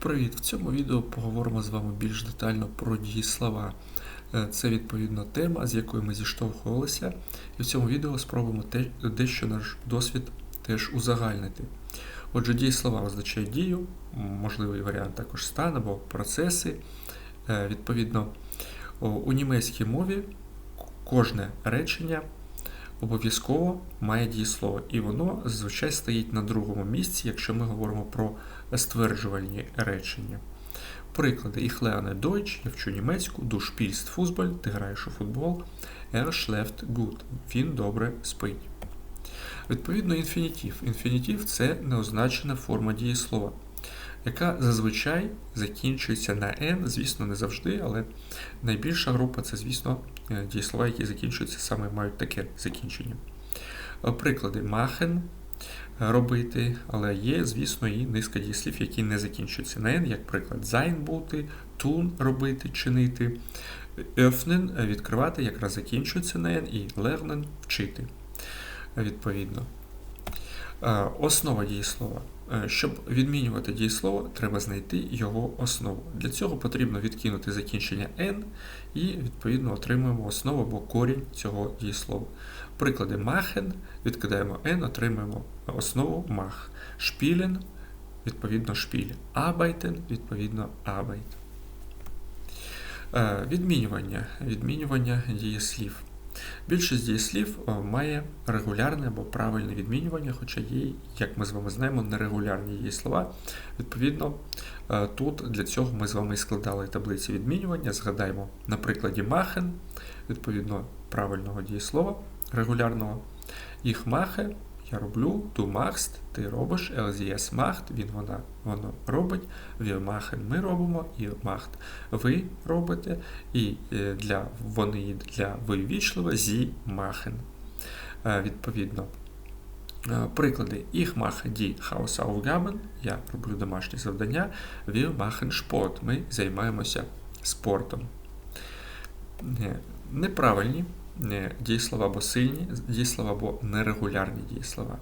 Привіт! В цьому відео поговоримо з вами більш детально про дієслова. Е, Це відповідно тема, з якою ми зіштовхувалися, і в цьому відео спробуємо дещо наш досвід теж узагальнити. Отже, дієслова означають дію, можливий варіант також стан або процеси. Е, Відповідно, у німецькій мові кожне речення обов'язково має дієслово, і воно зазвичай стоїть на другому місці, якщо ми говоримо про стверджувальні речення. Приклади Ich lerne Deutsch, я вчу німецьку, du spielst Fußball, ти граєш у футбол, er schläft gut, він добре спить. Відповідно, інфінітив. Інфінітив це неозначена форма дієслова, яка зазвичай закінчується на N, звісно, не завжди, але найбільша група це, звісно, е, дієслова, які закінчуються саме мають таке закінчення. Приклади machen робити, але є, звісно, і низка дієслів, які не закінчуються на N, як приклад sein бути, tun робити, чинити, öffnen відкривати, якраз закінчується на N, і lernen вчити. Відповідно. Е, Основа дієслова. Е, Щоб відмінювати дієслово, треба знайти його основу. Для цього потрібно відкинути закінчення n і, відповідно, отримуємо основу або корінь цього дієслова. Приклади machen, відкидаємо n, отримуємо основу mach. Spielen, відповідно, spiel. Arbeiten, відповідно, arbeit. Е, Відмінювання. Відмінювання дієслів. Більшість дієслів е, має регулярне або правильне відмінювання, хоча є, як ми з вами знаємо, нерегулярні слова. Відповідно, е, тут для цього ми з вами і складали таблиці відмінювання. Згадаємо на прикладі махен, відповідно, правильного дієслова регулярного. Їх махе, я роблю, du machst, ти робиш, LZS macht, він вона воно робить, wir ми робимо, ihr macht, ви робите, і е, для вони і для ви вічливо sie. Е, Відповідно. Е, Приклади. Ich mache die Hausaufgaben, я роблю домашні завдання, wir Sport, ми займаємося спортом. Неправильні дієслова або сильні, дієслова або нерегулярні дієслова.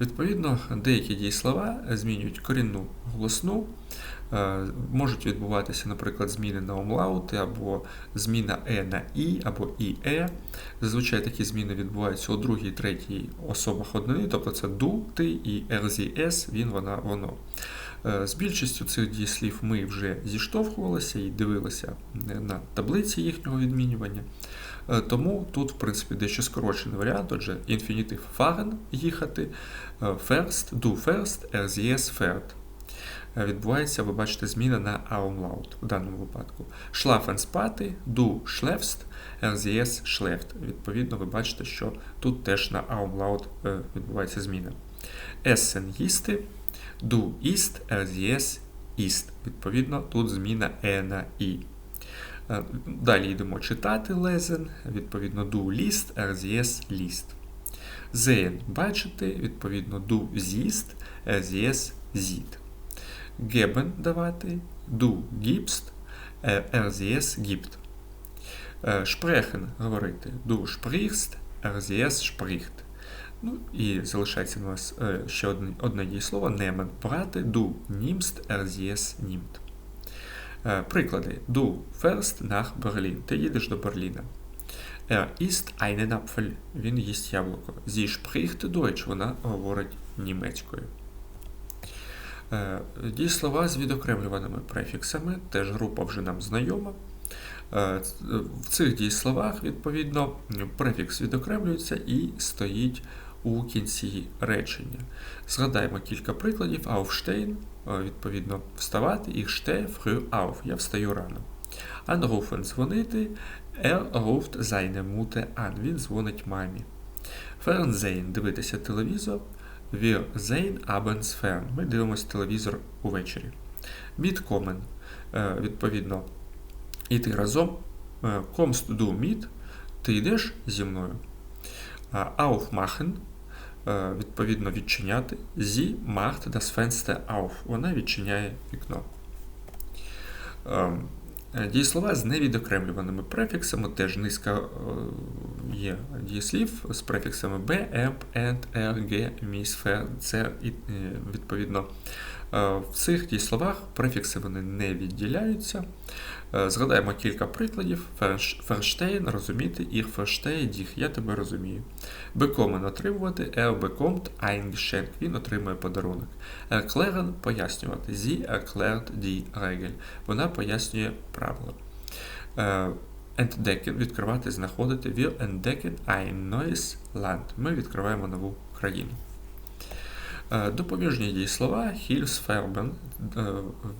Відповідно, деякі дієслова змінюють корінну голосну, е, можуть відбуватися, наприклад, зміни на омлаути, або зміна е на і, або іе. Зазвичай такі зміни відбуваються у другій, третій особах однини, тобто це ду, ти і RZS, він, вона, воно. Е, З більшістю цих дієслів ми вже зіштовхувалися і дивилися на таблиці їхнього відмінювання. Е, Тому тут, в принципі, дещо скорочений варіант. Отже, інфінітив fahren – їхати, е, first, do first, RZS fährt. Е, Відбувається, ви бачите, зміна на Aumlaut в даному випадку. Schlafen – спати, du schläfst, RZS schläft. Відповідно, ви бачите, що тут теж на Aumlaut відбувається зміна. Essen – їсти, du isst, RZS isst. Відповідно, тут зміна е на і. Е, Далі йдемо читати lesen, відповідно do list, RZS list. Sehen – бачити, відповідно do siehst, RZS sieht. Geben – давати, du gibst, е, RZS gibt. Е, Sprechen – говорити, du sprichst, RZS spricht. Ну і залишається у нас е, ще одне, одне дієслово nehmen – брати, du nimmst, RZS nimmt. Е, Приклади. Du fährst nach Berlin. Ти їдеш до Берліна. Er isst einen Apfel. Він їсть яблуко. Sie spricht Deutsch. Вона говорить німецькою. Е, Дієслова з відокремлюваними префіксами. Теж група вже нам знайома. Е, В цих дієсловах, відповідно, префікс відокремлюється і стоїть у кінці речення. Згадаємо кілька прикладів. Aufstehen, відповідно, вставати, ich stehe früh auf, я встаю рано. Anrufen – дзвонити, er ruft seine Mutter an, він дзвонить мамі. Fernsehen – дивитися телевізор, wir sehen abends fern, ми дивимося телевізор увечері. Mitkommen – е, відповідно, іти разом, е, kommst du mit, ти йдеш зі мною. Aufmachen е, відповідно відчиняти. Sie macht das Fenster auf. Вона відчиняє вікно. Ем, е, Дієслова з невідокремлюваними префіксами, теж низка е, є дієслів з префіксами B, M, and, er, ge, mis, і, е, відповідно Е, В цих дієсловах префікси вони не відділяються. Е, Згадаємо кілька прикладів. Ферштейн розуміти, їх ферштей, діх, я тебе розумію. Бекомен отримувати, er bekommt ein він отримує подарунок. Erklären – пояснювати, sie erklärt die Regel, вона пояснює правила. Е, Entdecken – відкривати, знаходити. Wir entdecken ein neues Land. Ми відкриваємо нову країну. Е, Допоміжні дієслова Hilfsverben, е,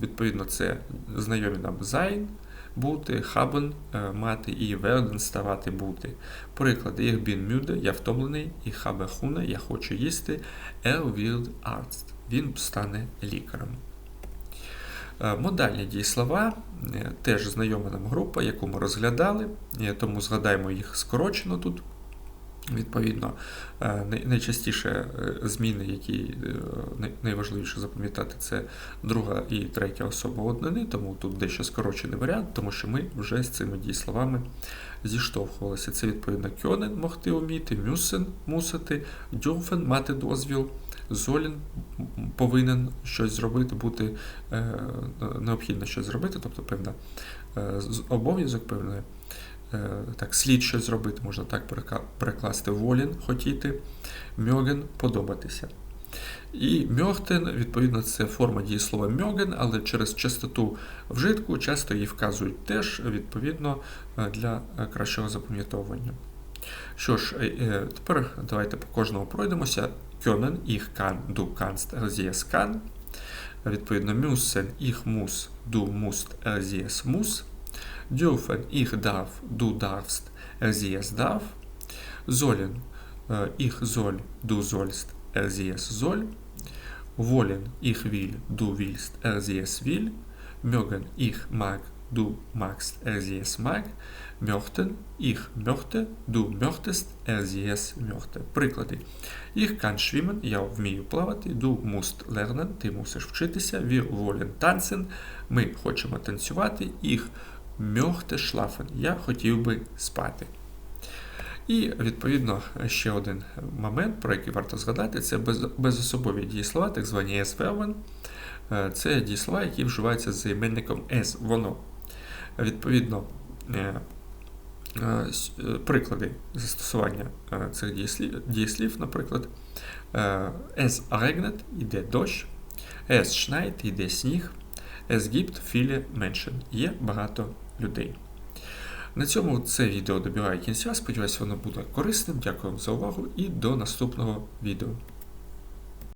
відповідно, це знайомі нам sein, бути, haben, е, мати і werden ставати бути. Приклади Ich bin müde, я втомлений, Ich habe Hunger, я хочу їсти, Er wird Arzt, він стане лікарем. Модальні дієслова теж знайома нам група, яку ми розглядали, тому згадаємо їх скорочено тут. Відповідно, е, найчастіше е, зміни, які е, найважливіше запам'ятати, це друга і третя особа однини, тому тут дещо скорочений варіант, тому що ми вже з цими дієсловами зіштовхувалися. Це відповідно кьонен могти вміти, мюсен мусити, дюрфен мати дозвіл, золін повинен щось зробити, бути необхідно щось зробити, тобто певна обов'язок, певне. Е, Так, слід щось зробити, можна так перекласти волін хотіти, мьоген подобатися. І мьохтен, відповідно, це форма дієслова мьоген, але через частоту вжитку часто її вказують теж, відповідно, е, для е, кращого запам'ятовування. Що ж, тепер давайте по кожному пройдемося. Кьонен, їх кан, ду канст, ерзієс кан. Відповідно, мюсен, їх мус, ду муст, ерзієс мус. Dürfen, ich darf, du darfst, er sie es darf. Sollen, äh, ich soll, du sollst, er sie es soll. Wollen, ich will, du willst, er sie es will. Mögen, ich mag, du magst, er sie es mag. Möchten, ich möchte, du möchtest, er sie es möchte. Приклади. Ich kann schwimmen, я вмію плавати, du musst lernen, ти мусиш вчитися, wir wollen tanzen, ми хочемо танцювати, ich möchte schlafen, я хотів би спати. І, відповідно, ще один момент, про який варто згадати, це без- безособові дієслова, так звані S-verben. Е, Це дієслова, які вживаються з займенником S, воно. Відповідно, е, е, с- приклади застосування цих дієслів, наприклад, е, Es regnet – йде дощ, Es schneit – йде сніг, Es gibt viele Menschen – є багато людей. На цьому це відео добігає кінця. Сподіваюсь, воно буде корисним. Дякую вам за увагу і до наступного відео.